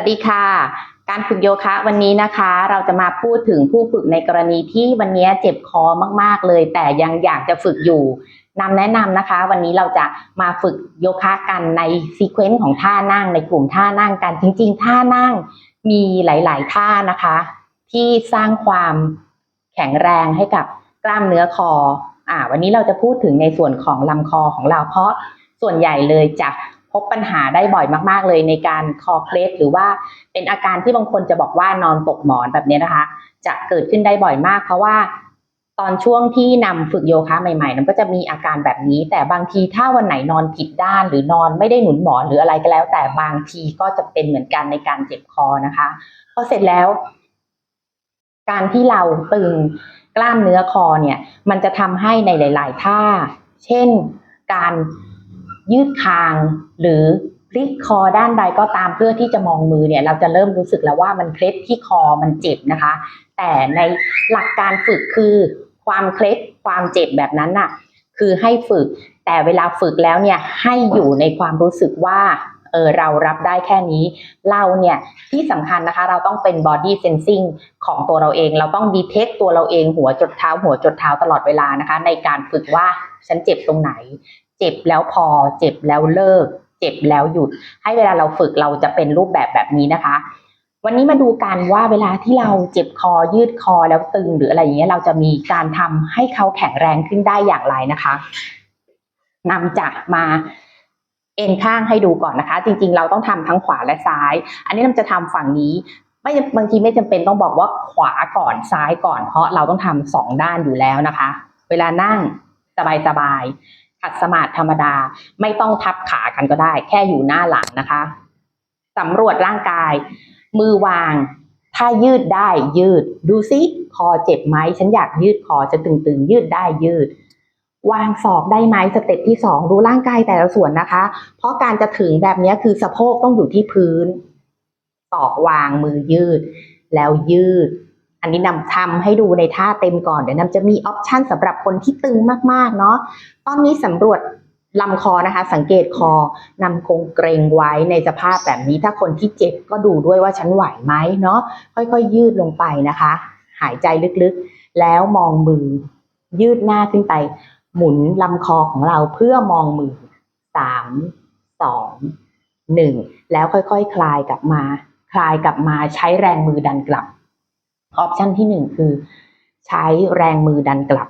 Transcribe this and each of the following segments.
วัสดีค่ะ การฝึกโยคะวันนี้นะคะ เราจะมาพูดถึงผู้ฝึกในกรณีที่วันนี้เจ็บคอมากๆเลย แต่ยังอยากจะฝึกอยู่นำแนะนำนะคะ วันนี้เราจะมาฝึกโยคะกันในซีเควนซ์ของท่านั่งในกลุ่มท่านั่งกันจริง ๆ ท่านั่งมีหลาย ๆ ท่านะคะ ที่สร้างความแข็งแรงให้กับกล้ามเนื้อคออ่าวันนี้เราจะพูดถึงในส่วนของลำคอของเราเพราะส่วนใหญ่เลยจะ พบปัญหาได้บ่อยมาก ๆ เลยในการคอเคล็ดหรือว่าเป็นอาการที่บางคนจะบอกว่านอนตกหมอนแบบนี้นะคะ จะเกิดขึ้นได้บ่อยมาก เพราะว่าตอนช่วงที่นำฝึกโยคะใหม่ๆนั้นก็จะมีอาการแบบนี้ แต่บางทีถ้าวันไหนนอนผิดด้าน หรือนอนไม่ได้หนุนหมอนหรืออะไรก็แล้ว แต่บางทีก็จะเป็นเหมือนกันในการเจ็บคอนะคะพอเสร็จแล้ว การที่เราตึงกล้ามเนื้อคอเนี่ย มันจะทำให้ในหลาย ๆ ท่า เช่นการ ยืดคาง หรือพลิกคอด้านใดก็ตามเพื่อที่จะมองมือเนี่ย เราจะเริ่มรู้สึกแล้วว่ามันเคล็ดที่คอมันเจ็บนะคะ แต่ในหลักการฝึกคือความเคล็ดความเจ็บแบบนั้นน่ะ คือให้ฝึก แต่เวลาฝึกแล้วเนี่ยให้อยู่ในความรู้สึกว่าเออเรารับได้แค่นี้ เราเนี่ยที่สำคัญนะคะ เราต้องเป็น body sensing ของตัวเราเอง เราต้อง detect ตัวเราเองหัวจดเท้า หัวจดเท้าตลอดเวลานะคะ ในการฝึกว่าฉันเจ็บตรงไหน เจ็บแล้วพอ เจ็บแล้วเลิก เจ็บแล้วหยุด ให้เวลาเราฝึกเราจะเป็นรูปแบบแบบนี้นะคะ วันนี้มาดูกันว่าเวลาที่เราเจ็บคอยืดคอแล้วตึงหรืออะไรอย่างเงี้ยเราจะมีการทำให้เขาแข็งแรงขึ้นได้อย่างไรนะคะนำจะมาเอ็นข้างให้ดูก่อนนะคะ จริง ๆ เราต้องทำทั้งขวาและซ้าย อันนี้เราจะทำฝั่งนี้ไม่บางทีไม่จำเป็นต้องบอกว่าขวาก่อนซ้ายก่อนเพราะเราต้องทำสองด้านอยู่แล้วนะคะ เวลานั่งสบายๆ ขัดสมาธิธรรมดาไม่ต้องทับขากันก็ได้ แค่อยู่หน้าหลังนะคะสำรวจร่างกาย มือวาง ถ้ายืดได้ยืด ดูซิคอเจ็บไหมฉันอยากยืดคอจะตึงๆ ยืดได้ยืด วางศอกได้ไหมสเต็ปที่สองดูร่างกายแต่ละส่วนนะคะ เพราะการจะถึงแบบนี้คือสะโพกต้องอยู่ที่พื้นศอกวางมือยืด แล้วยืด อันนี้นำทำให้ดูในท่าเต็มก่อนเดี๋ยวนำจะมีออปชันสำหรับคนที่ตึงมากๆเนาะตอนนี้สำรวจลำคอนะคะ สังเกตคอนำคงเกรงไว้ในสภาพแบบนี้ ถ้าคนที่เจ็บก็ดูด้วยว่าฉันไหวไหมเนาะค่อยๆ ยืดลงไปนะคะ หายใจลึกๆ แล้วมองมือ ยืดหน้าขึ้นไป หมุนลำคอของเราเพื่อมองมือสามสองหนึ่งแล้วค่อยๆคคลายกลับมา คลายกลับมาใช้แรงมือดันกลับ ออปชันที่หนึ่งคือ ใช้แรงมือดันกลับ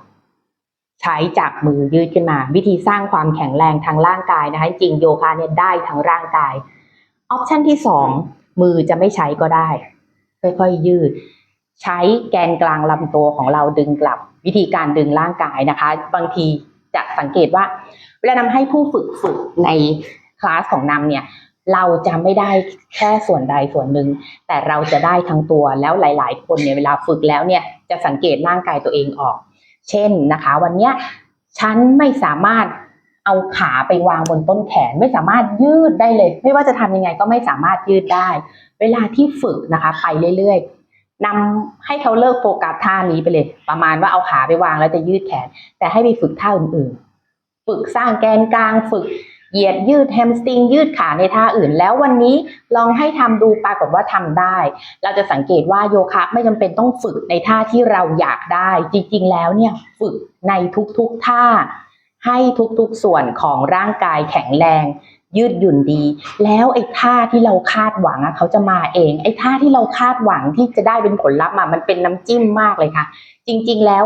ใช้จากมือยืดขึ้นมา วิธีสร้างความแข็งแรงทางร่างกายนะคะ จริงโยคะเนี่ยได้ทั้งร่างกายออปชันที่สองมือจะไม่ใช้ก็ได้ ค่อยๆยืด ใช้แกนกลางลำตัวของเราดึงกลับ วิธีการดึงร่างกายนะคะ บางทีจะสังเกตว่าเวลานำให้ผู้ฝึกฝึกในคลาสของนำเนี่ย เราจะไม่ได้แค่ส่วนใดส่วนหนึ่ง แต่เราจะได้ทั้งตัวแล้วหลาย ๆ คนเนี่ยเวลาฝึกแล้วเนี่ยจะสังเกตร่างกายตัวเองออก เช่นนะคะ วันเนี้ยฉันไม่สามารถเอาขาไปวางบนต้นแขนไม่สามารถยืดได้เลย ไม่ว่าจะทำยังไงก็ไม่สามารถยืดได้ เวลาที่ฝึกนะคะไปเรื่อยๆนำให้เขาเลิกโฟกัสท่านี้ไปเลย ประมาณว่าเอาขาไปวางแล้วจะยืดแขน แต่ให้ไปฝึกท่าอื่นๆ ฝึกสร้างแกนกลางฝึก เหยียดยืดแฮมสตริงยืดขาในท่าอื่น แล้ววันนี้ลองให้ทำดูปรากฏว่าทำได้ เราจะสังเกตว่าโยคะไม่จำเป็นต้องฝึกในท่าที่เราอยากได้ จริงๆ แล้วเนี่ยฝึกในทุกๆท่า ให้ทุกๆส่วนของร่างกายแข็งแรง ยืดหยุ่นดี แล้วไอ้ท่าที่เราคาดหวังอะเขาจะมาเอง ไอ้ท่าที่เราคาดหวังที่จะได้เป็นผลลัพธ์อะมันเป็นน้ำจิ้มมากเลยค่ะ จริงๆแล้ว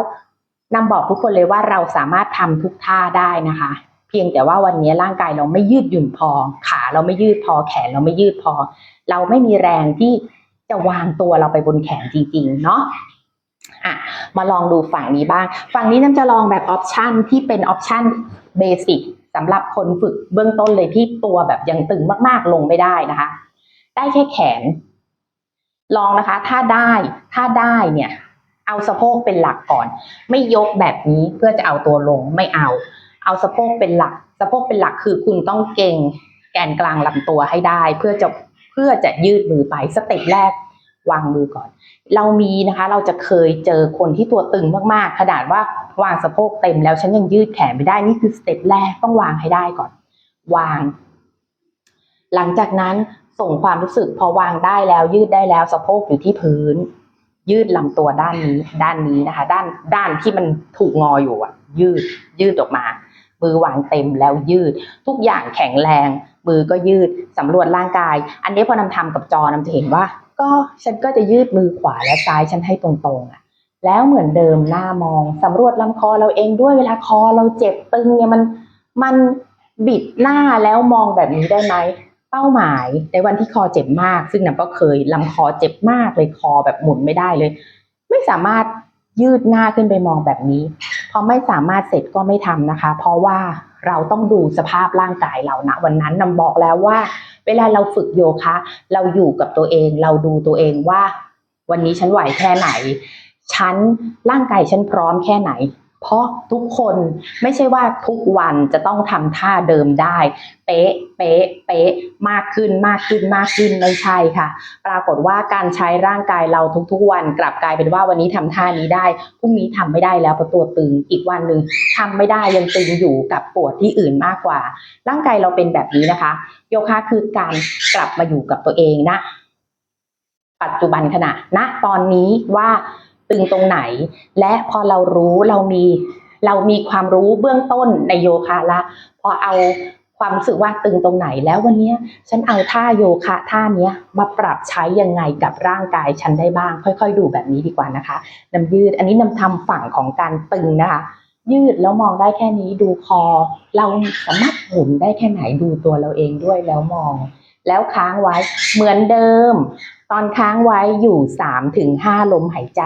นำบอกทุกคนเลยว่าเราสามารถทำทุกท่าได้นะคะ พียงแต่ว่าวันนี้ร่างกายเราไม่ยืดหยุ่นพอ ขาเราไม่ยืดพอแขนเราไม่ยืดพอ เราไม่มีแรงที่จะวางตัวเราไปบนแขนจริงๆเนาะอะมาลองดูฝั่งนี้บ้าง ฝั่งนี้น้ำจะลองแบบออปชันที่เป็นออปชันเบสิกสำหรับคนฝึกเบื้องต้นเลยที่ตัวแบบยังตึงมากๆลงไม่ได้นะคะ ได้แค่แขน ลองนะคะ ถ้าได้ถ้าได้เนี่ย เอาสะโพกเป็นหลักก่อน ไม่ยกแบบนี้เพื่อจะเอาตัวลงไม่เอา เอาสะโพกเป็นหลัก สะโพกเป็นหลักคือคุณต้องเก่งแกนกลางลำตัวให้ได้ เพื่อจะเพื่อจะยืดมือไปสเต็ปแรกวางมือก่อน เรามีนะคะเราจะเคยเจอคนที่ตัวตึงมากๆ ขนาดว่าวางสะโพกเต็มแล้วฉันยังยืดแขนไม่ได้นี่คือสเต็ปแรกต้องวางให้ได้ก่อน วาง หลังจากนั้นส่งความรู้สึกพอวางได้แล้วยืดได้แล้วสะโพกอยู่ที่พื้น ยืดลำตัวด้านนี้ด้านนี้นะคะ ด้านด้านที่มันถูกงออยู่อะ ยืดยืดออกมา มือวางเต็มแล้วยืด ทุกอย่างแข็งแรง มือก็ยืดสำรวจร่างกาย อันนี้พอนำทำกับจอนำจะเห็นว่า ก็ฉันก็จะยืดมือขวาและซ้ายฉันให้ตรงๆอะแล้วเหมือนเดิมหน้ามองสำรวจลำคอเราเองด้วยเวลาคอเราเจ็บตึงเนี่ยมันมันบิดหน้าแล้วมองแบบนี้ได้ไหมเป้าหมายในวันที่คอเจ็บมาก ซึ่งน้ำก็เคยลำคอเจ็บมากเลยคอแบบหมุนไม่ได้เลย ไม่สามารถยืดหน้าขึ้นไปมองแบบนี้ พอไม่สามารถเสร็จก็ไม่ทำนะคะ เพราะว่าเราต้องดูสภาพร่างกายเรานะวันนั้นนำบอกแล้วว่า เวลาเราฝึกโยคะ เราอยู่กับตัวเอง เราดูตัวเองว่า วันนี้ฉันไหวแค่ไหน ฉันร่างกายฉันพร้อมแค่ไหน เพราะทุกคนไม่ใช่ว่าทุกวันจะต้องทำท่าเดิมได้ เป๊ะ เป๊ะ เป๊ะ มากขึ้นมากขึ้นมากขึ้นไม่ใช่ค่ะ ปรากฏว่าการใช้ร่างกายเราทุกๆ วันกลับกลายเป็นว่าวันนี้ทำท่านี้ได้พรุ่งนี้ทำไม่ได้แล้วเพราะตัวตึงอีกวันหนึ่งทำไม่ได้ยังตึงอยู่กับปวดที่อื่นมากกว่า ร่างกายเราเป็นแบบนี้นะคะ โยคะคือการกลับมาอยู่กับตัวเองนะ ปัจจุบันขณะณตอนนี้ว่า ตึงตรงไหน และพอเรารู้เรามีเรามีความรู้เบื้องต้นในโยคะละพอเอาความรู้สึกว่าตึงตรงไหนแล้ววันนี้ฉันเอาท่าโยคะท่าเนี้ยมาปรับใช้ยังไงกับร่างกายฉันได้บ้าง ค่อย ๆ ดูแบบนี้ดีกว่านะคะนำยืดอันนี้นำทำฝั่งของการตึงนะคะ ยืดแล้วมองได้แค่นี้ดูคอ เราสามารถหมุนได้แค่ไหนดูตัวเราเองด้วยแล้วมอง แล้วค้างไว้เหมือนเดิม ตอนค้างไว้อยู่3ถึง5ลมหายใจ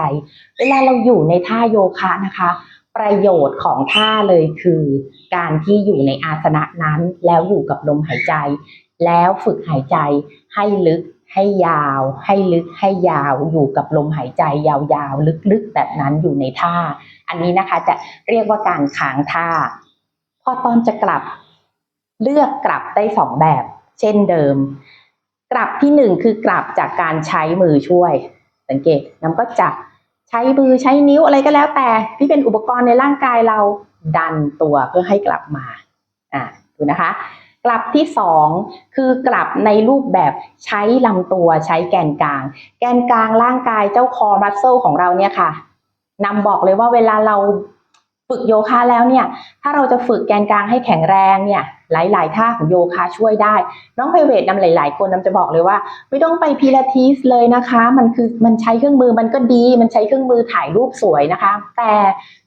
เวลาเราอยู่ในท่าโยคะนะคะ ประโยชน์ของท่าเลยคือ การที่อยู่ในอาสนะนั้นแล้วอยู่กับลมหายใจ แล้วฝึกหายใจให้ลึกให้ยาว ให้ลึกให้ยาวอยู่กับลมหายใจยาวๆ ลึกๆ แบบนั้นอยู่ในท่า อันนี้นะคะจะเรียกว่าการค้างท่า พอตอนจะกลับ เลือกกลับได้สองแบบ เช่นเดิม กลับที่หนึ่งคือกลับจากการใช้มือช่วย สังเกตน้ำก็จับใช้มือใช้นิ้วอะไรก็แล้วแต่ที่เป็นอุปกรณ์ในร่างกายเราดันตัวเพื่อให้กลับมาอ่าดูนะคะ กลับที่สองคือกลับในรูปแบบใช้ลำตัวใช้แกนกลาง แกนกลางร่างกายเจ้าคอมัสเซลของเราเนี่ยค่ะนำบอกเลยว่าเวลาเรา ฝึกโยคะแล้วเนี่ย ถ้าเราจะฝึกแกนกลางให้แข็งแรงเนี่ย หลาย ๆ ท่าของโยคะช่วยได้ น้องไพเวทนำหลาย ๆ คนนำจะบอกเลยว่า ไม่ต้องไปพิลาทิสเลยนะคะ มันคือมันใช้เครื่องมือมันก็ดี มันใช้เครื่องมือถ่ายรูปสวยนะคะ แต่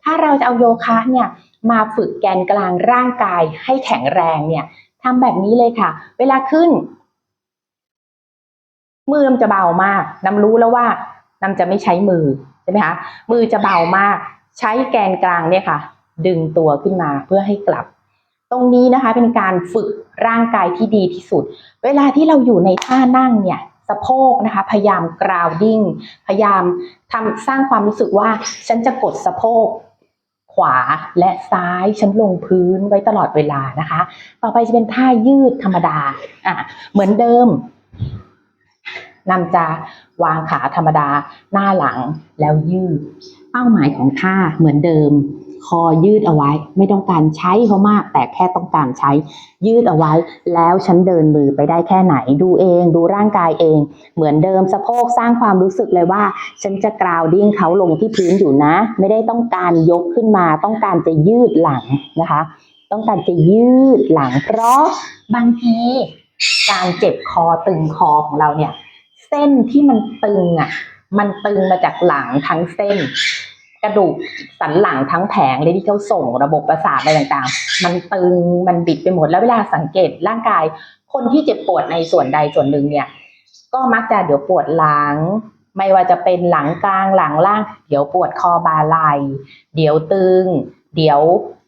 ถ้าเราจะเอาโยคะเนี่ยมาฝึกแกนกลางร่างกายให้แข็งแรงเนี่ยทำแบบนี้เลยค่ะ เวลาขึ้น มือมันจะเบามากน้ำรู้แล้วว่านำจะไม่ใช้มือใช่ไหมคะมือจะเบามาก ใช้แกนกลางเนี่ยค่ะ ดึงตัวขึ้นมาเพื่อให้กลับ ตรงนี้นะคะเป็นการฝึกร่างกายที่ดีที่สุด เวลาที่เราอยู่ในท่านั่งเนี่ยสะโพกนะคะพยายามกราวดิ้งพยายามทำสร้างความรู้สึกว่า ฉันจะกดสะโพก ขวาและซ้ายฉันลงพื้นไว้ตลอดเวลานะคะ ต่อไปจะเป็นท่ายืดธรรมดาอะเหมือนเดิม นำจะวางขาธรรมดาหน้าหลังแล้วยืด เป้าหมายของท่าเหมือนเดิม คอยืดเอาไว้ ไม่ต้องการใช้เขามาก แต่แค่ต้องการใช้ยืดเอาไว้ แล้วฉันเดินมือไปได้แค่ไหนดูเอง ดูร่างกายเอง เหมือนเดิมสะโพกสร้างความรู้สึกเลยว่า ฉันจะกราวดิ้งเขาลงที่พื้นอยู่นะ ไม่ได้ต้องการยกขึ้นมา ต้องการจะยืดหลังนะคะ ต้องการจะยืดหลัง เพราะบางทีการเจ็บคอตึงคอของเราเนี่ย เส้นที่มันตึงอะ มันตึงมาจากหลังทั้งเส้น กระดูกสันหลังทั้งแผงเลยที่เขาส่งระบบประสาทอะไรต่างๆ มันตึงมันบิดไปหมดแล้วเวลาสังเกตร่างกาย คนที่เจ็บปวดในส่วนใดส่วนหนึ่งเนี่ย ก็มักจะเดี๋ยวปวดหลัง ไม่ว่าจะเป็นหลังกลางหลังล่าง เดี๋ยวปวดคอบาไหลเดี๋ยวตึง เดี๋ยว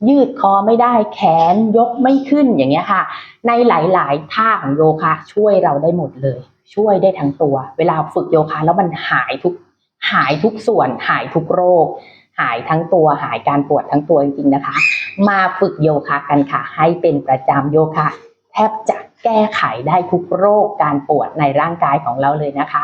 ยืดคอไม่ได้แขนยกไม่ขึ้นอย่างเงี้ยค่ะ ในหลาย ๆ ท่าของโยคะช่วยเราได้หมดเลย ช่วยได้ทั้งตัว เวลาฝึกโยคะแล้วมันหายทุกหายทุกส่วน หายทุกโรค หายทั้งตัวหายการปวดทั้งตัวจริงๆนะคะ มาฝึกโยคะกันค่ะ ให้เป็นประจำโยคะแทบจะแก้ไขได้ทุกโรคการปวดในร่างกายของเราเลยนะคะ